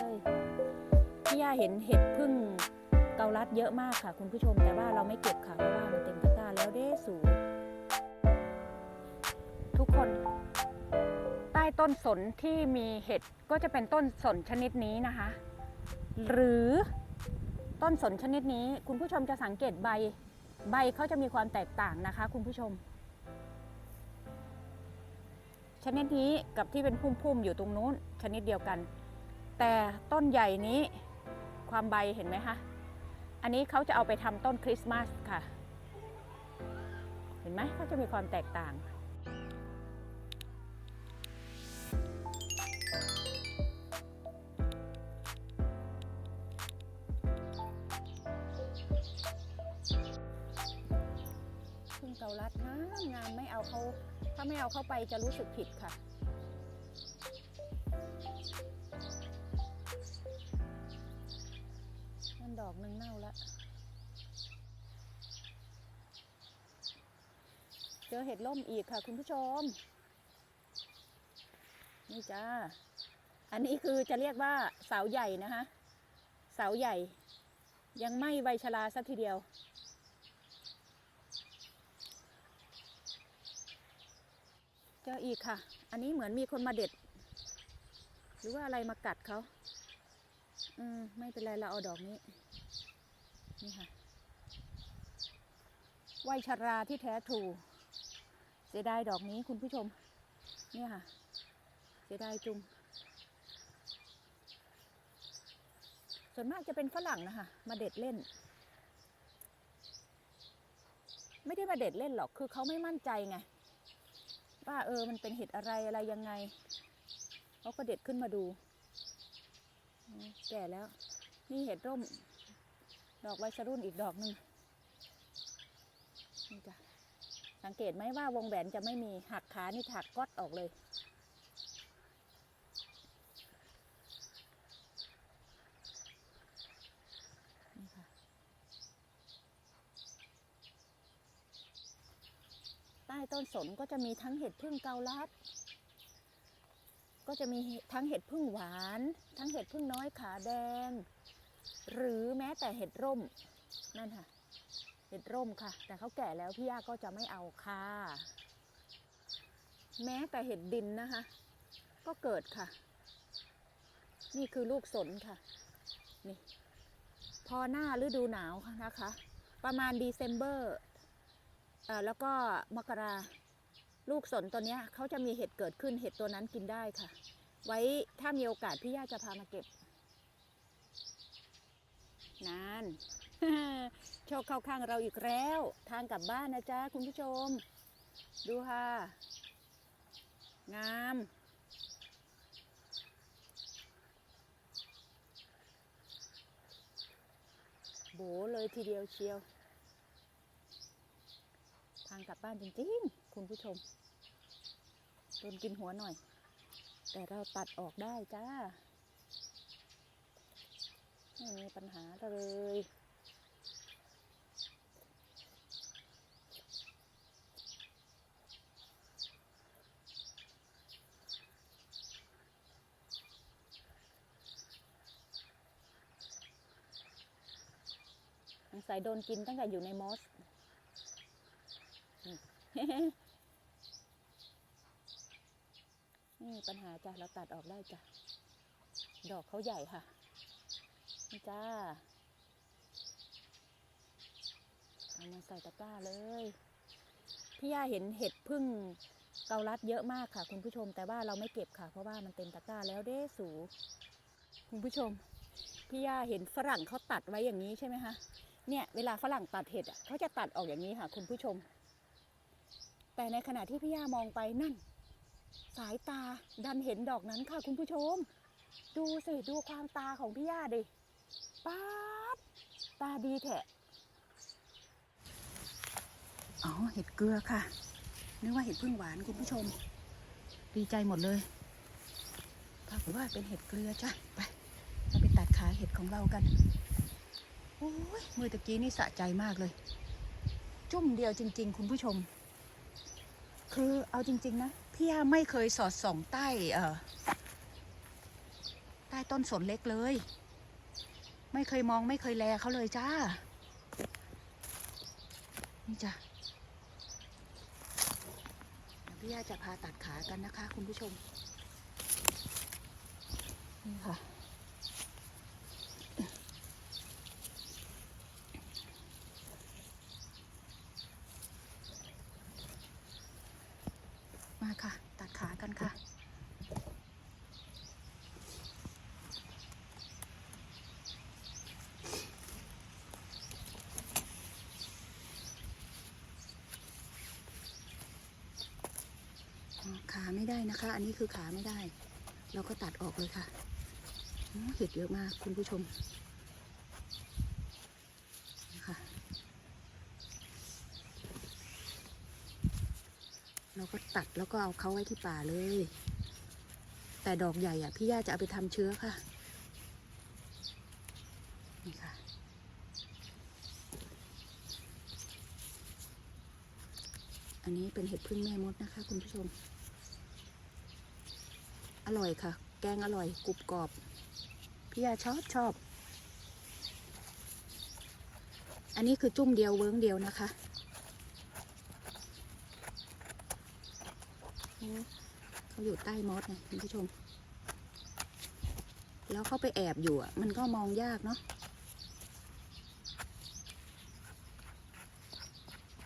ยพี่ยาเห็นเห็ดพึ่งเกาลัดเยอะมากค่ะ คุณผู้ชม แต่ว่าเราไม่เก็บค่ะเพราะว่ามันเต็มตะกร้าแล้วเด้สูทุกคน ใต้ต้นสนที่มีเห็ดก็จะเป็นต้นสนชนิดนี้นะคะ หรือต้นสนชนิดนี้ คุณผู้ชมจะสังเกตใบ ใบเขาจะมีความแตกต่างนะคะ คุณผู้ชม ชนิดนี้กับที่เป็นพุ่มๆอยู่ตรงนู้น ชนิดเดียวกัน แต่ต้นใหญ่นี้ความใบเห็นไหมคะ อันนี้เขาจะเอาไปทำต้นคริสต์มาสค่ะ เห็นไหมเขาจะมีความแตกต่างพึ่งเกาลัดงามงามไม่เอาเขาถ้าไม่เอาเข้าไปจะรู้สึกผิดค่ะ ดอกหนึ่งเน่าแล้วเจอเห็ดล่มอีกค่ะคุณผู้ชม นี่จ้า อันนี้คือจะเรียกว่าเสาใหญ่นะคะเสาใหญ่ ยังไม่ใบชราสักทีเดียว เจออีกค่ะ อันนี้เหมือนมีคนมาเด็ด หรือว่าอะไรมากัดเขา อืม ไม่เป็นไรเราเอาดอกนี้ นี่ค่ะไหวชราที่แท้ทรูเสียดายดอกนี้คุณผู้ชม เนี่ยค่ะ เสียดายจุง ส่วนมากจะเป็นฝรั่งนะคะ มาเด็ดเล่น ไม่ได้มาเด็ดเล่นหรอก คือเขาไม่มั่นใจไง ว่าเออ มันเป็นเห็ดอะไรอะไรยังไง เขาก็เด็ดขึ้นมาดู แก่แล้ว นี่เห็ดร่ม ดอกไวสรุ่นอีกดอกหนึ่งนี่จ้ะสังเกตไหมว่าวงแหวนจะไม่มีหักขานี่ถักก๊อตออกเลยนี่ค่ะใต้ต้นสนก็จะมีทั้งเห็ดพึ่งเกาลัด ก็จะมีทั้งเห็ดพึ่งหวาน ทั้งเห็ดพึ่งน้อยขาแดง หรือแม้แต่เห็ดร่มนั่นค่ะ เห็ดร่มค่ะ แต่เขาแก่แล้วพี่ย่าก็จะไม่เอาค่ะ แม้แต่เห็ดดินนะคะ ก็เกิดค่ะ นี่คือลูกสนค่ะ นี่ พอหน้าฤดูหนาวนะคะ ประมาณเดซ ember เอ่อแล้วก็มกราลูกสนตัวนี้เขาจะมีเห็ดเกิดขึ้นเห็ดตัวนั้นกินได้ค่ะ ไว้ถ้ามีโอกาสพี่ย่าจะพามาเก็บ นานโชคเข้าข้างเราอีกแล้ว ทางกลับบ้านนะจ๊ะคุณผู้ชม ดูค่ะ งาม โบเลยทีเดียวเชียว ทางกลับบ้านจริงๆ คุณผู้ชมโดนกินหัวหน่อย แต่เราตัดออกได้จ้า ไม่มีปัญหาเลยสงสัยโดนกินตั้งแต่อยู่ในมอส นี่ปัญหาจ้ะ เราตัดออกได้จ้ะ ดอกเขาใหญ่ค่ะ นี่จ้า เอามาใส่ตะกร้าเลย พี่ย่าเห็นเห็ดพึ่งเกาลัดเยอะมากค่ะ คุณผู้ชม แต่ว่าเราไม่เก็บค่ะ เพราะว่ามันเต็มตะกร้าแล้วเด้สู คุณผู้ชม พี่ย่าเห็นฝรั่งเขาตัดไว้อย่างนี้ใช่ไหมคะเนี่ยเวลาฝรั่งตัดเห็ดอะเขาจะตัดออกอย่างนี้ค่ะ คุณผู้ชม แต่ในขณะที่พี่ย่ามองไปนั่น สายตาดันเห็นดอกนั้นค่ะ คุณผู้ชม ดูสิดูความตาของพี่ย่าดิ ป๊าดตาดีแท้อ๋อเห็ดเกลือค่ะ นึกว่าเห็ดพึ่งหวานคุณผู้ชม ดีใจหมดเลยปรากฏว่าเป็นเห็ดเกลือจ้ะไปเราไปตัดขาเห็ดของเรากันโอ้ยเมื่อตะกี้นี่สะใจมากเลย จุ่มเดียวจริง ๆ คุณผู้ชม คือเอาจริง ๆ นะพี่ยาไม่เคยสอดส่องใต้เอ่อใต้ต้นสนเล็กเลย ไม่เคยมองไม่เคยแลเขาเลยจ้า นี่จ้ะพี่ย่าจะพาตัดขากันนะคะ คุณผู้ชม นี่ค่ะ มาค่ะ ตัดขากันค่ะ อ๋อขา ไม่ได้นะคะ อันนี้คือขาไม่ได้ เราก็ตัดออกเลยค่ะเห็ดเยอะมากคุณผู้ชมนะคะเราก็ตัดแล้วก็เอาเขาไว้ที่ป่าเลย แต่ดอกใหญ่อะพี่ย่าจะเอาไปทำเชื้อค่ะนี่ค่ะอันนี้เป็นเห็ดพึ่งแม่มดนะคะ คุณผู้ชม อร่อยค่ะ แกงอร่อยกรุบกรอบ พี่ยาชอบชอบ อันนี้คือจุ่มเดียวเวิ้งเดียวนะคะ เขาอยู่ใต้มอสไงคุณผู้ชม แล้วเขาไปแอบอยู่อะ มันก็มองยากเนาะ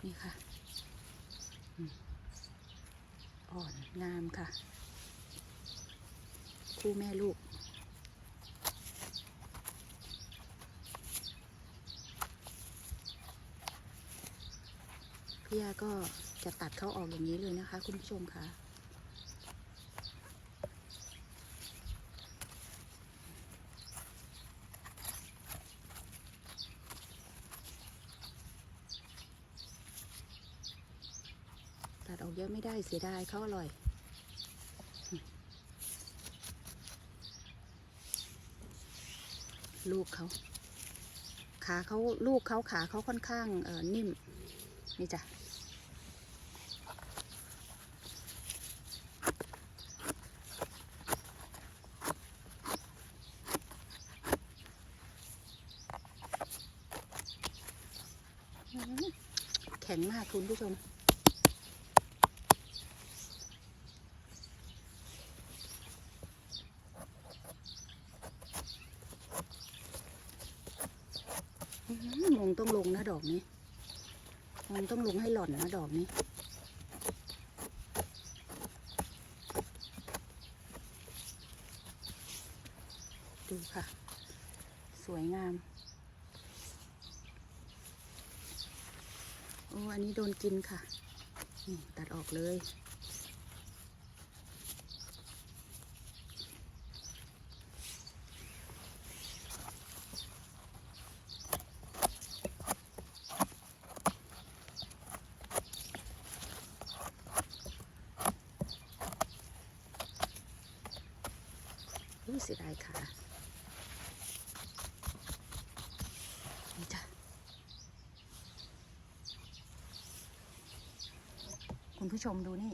นี่ค่ะ อ่อนงามค่ะ คู่แม่ลูก พี่ยาก็จะตัดเขาออกอย่างนี้เลยนะคะ คุณผู้ชมค่ะตัดออกเยอะไม่ได้เสียดายเขาอร่อย ลูกเขาขาเขาลูกเขาขาเขาค่อนข้างเออนิ่ม นี่จ้ะแข็งมากคุณผู้ชม อื้อหือมง ต้องลงนะดอกนี้มงต้องลงให้หล่อนนะดอกนี้ ดูค่ะ สวยงามโอ้อันนี้โดนกินค่ะ นี่ตัดออกเลย เสียดายขานี่จ้ะคุณผู้ชมดูนี่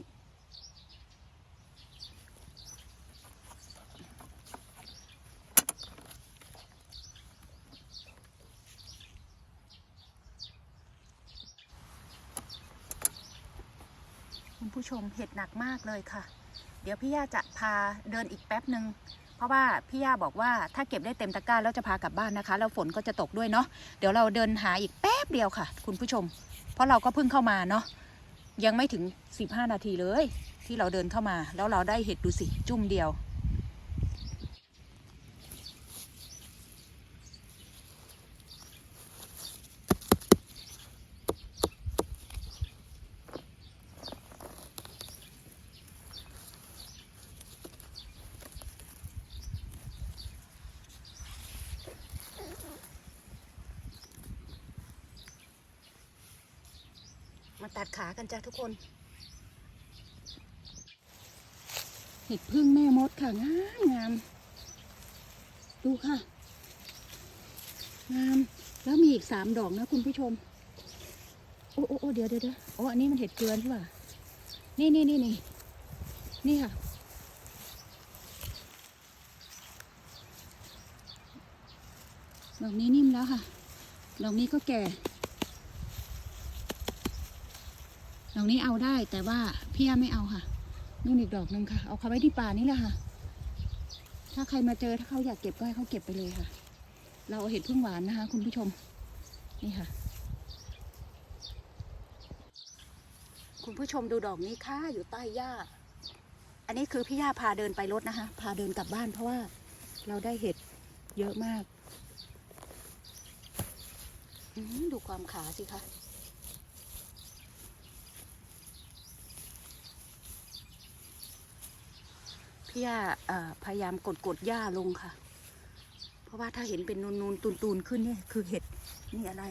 คุณผู้ชมเห็ดหนักมากเลยค่ะ เดี๋ยวพี่ย่าจะพาเดินอีกแป๊บหนึ่ง เพราะว่าพี่ย่าบอกว่าถ้าเก็บได้เต็มตะกร้าแล้วจะพากลับบ้านนะคะ แล้วฝนก็จะตกด้วยเนาะเดี๋ยวเราเดินหาอีกแป๊บเดียวค่ะ คุณผู้ชม เพราะเราก็เพิ่งเข้ามาเนาะยังไม่ถึง 15 นาทีเลย ที่เราเดินเข้ามา แล้วเราได้เห็ดดูสิจุ่มเดียว มาตัดขากันจ้ะทุกคน เห็ดพึ่งแม่มดค่ะ งามงาม ดูค่ะ งาม แล้วมีอีกสามดอกนะคุณผู้ชม โอ้โอ้โอ้เดี๋ยวเดี๋ยวเดี๋ยวโอ้อันนี้มันเห็ดเกลือนใช่ป่ะ นี่นี่นี่นี่นี่ค่ะ ดอกนี้นิ่มแล้วค่ะ ดอกนี้ก็แก่ ดอกนี้เอาได้แต่ว่าพี่ยไม่เอาค่ะนู่นอีกดอกหนึ่งค่ะ เอาเขาไว้ที่ป่านี่แหละค่ะ ถ้าใครมาเจอถ้าเขาอยากเก็บก็ให้เขาเก็บไปเลยค่ะ เราเอาเห็ดพึ่งหวานนะคะ คุณผู้ชม นี่ค่ะ คุณผู้ชมดูดอกนี้ค่ะอยู่ใต้หญ้า อันนี้คือพี่ย่าพาเดินไปรถนะคะ พาเดินกลับบ้านเพราะว่าเราได้เห็ดเยอะมาก ดูความขาสิคะ พี่ย่าพยายามกดกดหญ้าลงค่ะ เพราะว่าถ้าเห็นเป็นนูนๆตูนๆขึ้นเนี่ยคือเห็ดนี่อะไร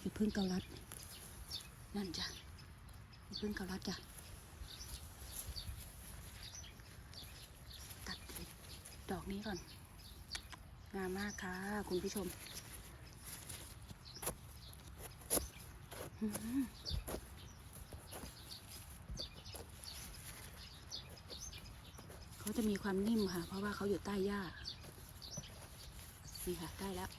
เห็ดพึ่งเกาลัด นั่นจ้ะพึ่งเกาลัดจ้ะตัดดอกนี้ก่อน งามมากค่ะ คุณผู้ชม อือหือ เขาจะมีความนิ่มค่ะ เพราะว่าเขาอยู่ใต้หญ้านี่ค่ะ ได้แล้ว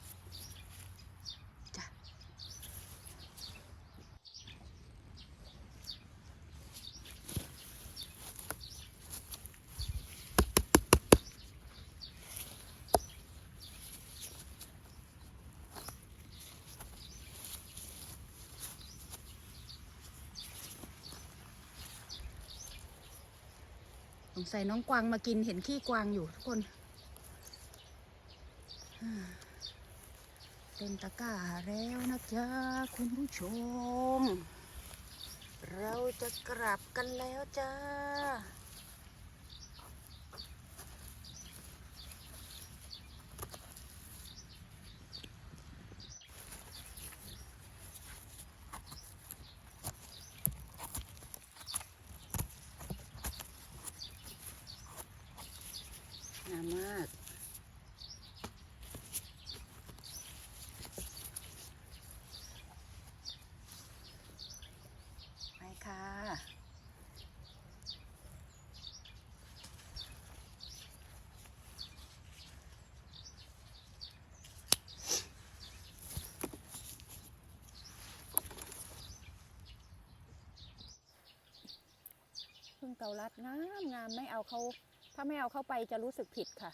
ใส่น้องกวางมากินเห็นขี้กวางอยู่ทุกคนเต็มตะกร้าแล้วนะจ๊ะคุณผู้ชม เราจะกลับกันแล้วจ้า งามมาก ไปค่ะ พึ่งเกาลัดงามงามไม่เอาเขาถ้าไม่เอาเข้าไปจะรู้สึกผิดค่ะ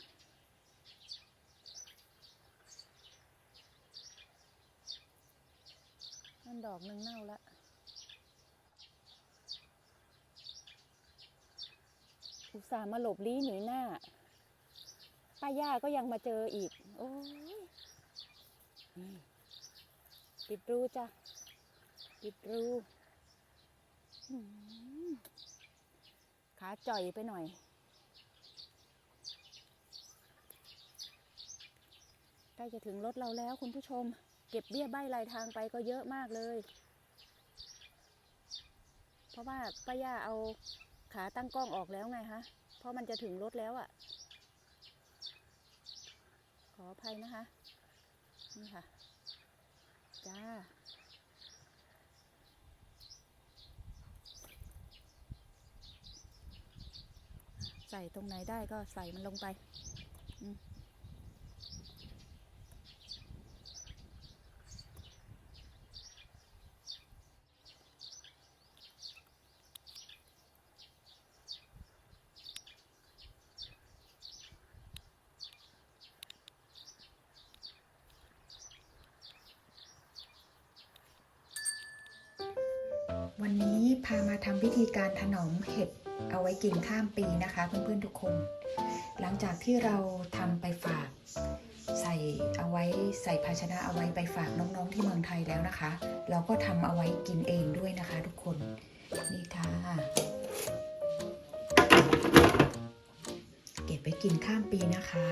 นั่นดอกหนึ่งเน่าละอุตส่าห์มาหลบลี้หนีหน้า ป้าย่าก็ยังมาเจออีก โอ้ยปิดรูจ้ะ ปิดรูหืม ขาจ่อยไปหน่อย ใกล้จะถึงรถเราแล้วคุณผู้ชม เก็บเบี้ยใบรายทางไปก็เยอะมากเลย เพราะว่าป้าย่าเอาขาตั้งกล้องออกแล้วไงฮะเพราะมันจะถึงรถแล้วอะ่ะ ขออภัยนะคะ นี่ค่ะ จ้า ส่ตรงไหนได้ก็ใส่มันลงไปวันนี้พามาทำพิธีการถนอมเห็ด เอาไว้กินข้ามปีนะคะเพื่อนๆทุกคน หลังจากที่เราทำไปฝากใส่เอาไว้ใส่ภาชนะเอาไว้ไปฝากน้องๆที่เมืองไทยแล้วนะคะ เราก็ทำเอาไว้กินเองด้วยนะคะ ทุกคนนี่ค่ะเก็บไปกินข้ามปีนะคะ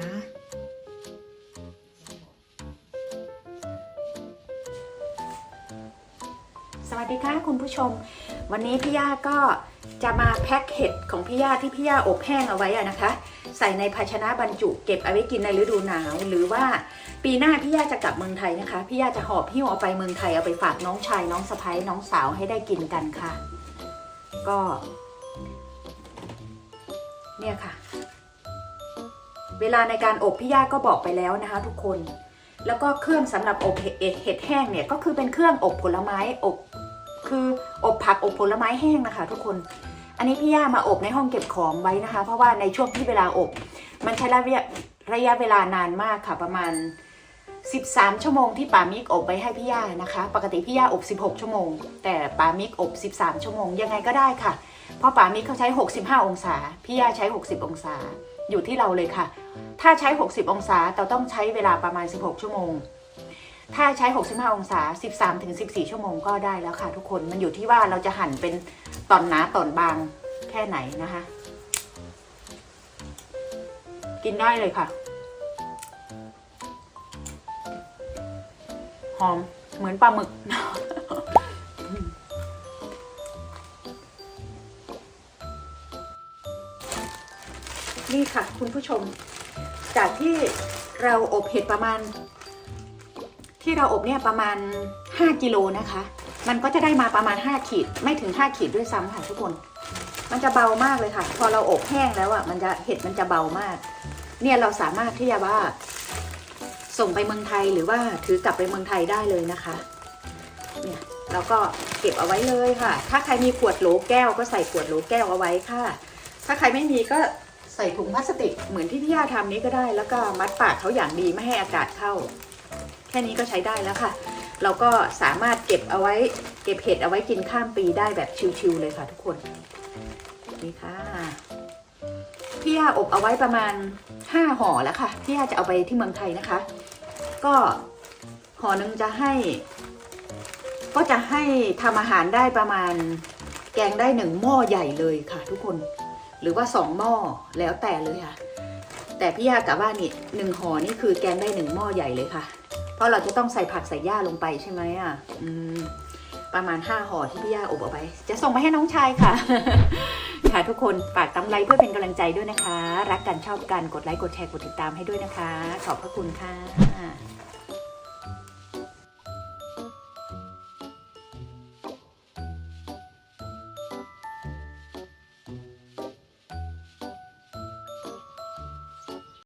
สวัสดีค่ะคุณผู้ชม วันนี้พี่ย่าก็ จะมาแพ็คเห็ดของพี่ย่าที่พี่ย่าอบแห้งเอาไว้อะนะคะ ใส่ในภาชนะบรรจุเก็บเอาไว้กินในฤดูหนาว หรือว่าปีหน้าพี่ย่าจะกลับเมืองไทยนะคะพี่ย่าจะหอบหิ้วเอาไปเมืองไทยเอาไปฝากน้องชายน้องสะพ้ยน้องสาวให้ได้กินกันค่ะ ก็ เนี่ยค่ะ เวลาในการอบพี่ย่าก็บอกไปแล้วนะคะ ทุกคนแล้วก็เครื่องสำหรับอบเห็ดเห็ดแห้งเนี่ยก็คือเป็นเครื่องอบผลไม้อบ คืออบผักอบผลไม้แห้งนะคะ ทุกคน อันนี้พี่ย่ามาอบในห้องเก็บของไว้นะคะ เพราะว่าในช่วงที่เวลาอบ มันใช้ระยะระยะเวลานานมากค่ะ ประมาณ 13 ชั่วโมงที่ปามิกอบไว้ให้พี่ย่านะคะ ปกติพี่ย่าอบ 16 ชั่วโมง แต่ปามิกอบ 13 ชั่วโมง ยังไงก็ได้ค่ะ เพราะปามิกเขาใช้ 65 องศา พี่ย่าใช้ 60 องศา อยู่ที่เราเลยค่ะ ถ้าใช้ 60 องศาเราต้องใช้เวลาประมาณ 16 ชั่วโมง ถ้าใช้ 65 องศา 13ถึง14 ชั่วโมงก็ได้แล้วค่ะทุกคน มันอยู่ที่ว่าเราจะหั่นเป็นตอนหนาตอนบางแค่ไหนนะคะ กินได้เลยค่ะ หอมเหมือนปลาหมึก นี่ค่ะคุณผู้ชม จากที่เราอบเห็ดประมาณ ที่เราอบเนี่ยประมาณ 5กิโลนะคะ มันก็จะได้มาประมาณ 5 ขีด ไม่ถึง 5 ขีดด้วยซ้ำค่ะทุกคน มันจะเบามากเลยค่ะ พอเราอบแห้งแล้วอะมันจะเห็ดมันจะเบามาก เนี่ยเราสามารถที่จะว่า ส่งไปเมืองไทยหรือว่าถือกลับไปเมืองไทยได้เลยนะคะ เนี่ยเราก็เก็บเอาไว้เลยค่ะ ถ้าใครมีขวดโหลแก้วก็ใส่ขวดโหลแก้วเอาไว้ค่ะ ถ้าใครไม่มีก็ใส่ถุงพลาสติกเหมือนที่พี่ย่าทำนี้ก็ได้ แล้วก็มัดปากเขาอย่างดีไม่ให้อากาศเข้า แค่นี้ก็ใช้ได้แล้วค่ะ เราก็สามารถเก็บเอาไว้เก็บเห็ดเอาไว้กินข้ามปีได้แบบชิวๆเลยค่ะทุกคน นี่ค่ะ พี่ย่าอบเอาไว้ประมาณห้าห่อแล้วค่ะพี่ย่าจะเอาไปที่เมืองไทยนะคะ ก็ห่อหนึ่งจะให้ ก็จะให้ทำอาหารได้ประมาณ แกงได้หนึ่งหม้อใหญ่เลยค่ะ ทุกคน หรือว่าสองหม้อแล้วแต่เลยค่ะ แต่พี่ยากะว่านี่หนึ่งห่อนี่คือแกงได้หนึ่งหม้อใหญ่เลยค่ะ เพราะเราจะต้องใส่ผักใส่หญ้าลงไปใช่ไหมอะอืมประมาณห้าห่อที่พี่ยาอบเอาไว้ จะส่งไปให้น้องชายค่ะ ค่ะทุกคนฝากตำไลค์เพื่อเป็นกำลังใจด้วยนะคะ รักกันชอบกันกดไลค์กดแชร์กดติดตามให้ด้วยนะคะ ขอบพระคุณค่ะ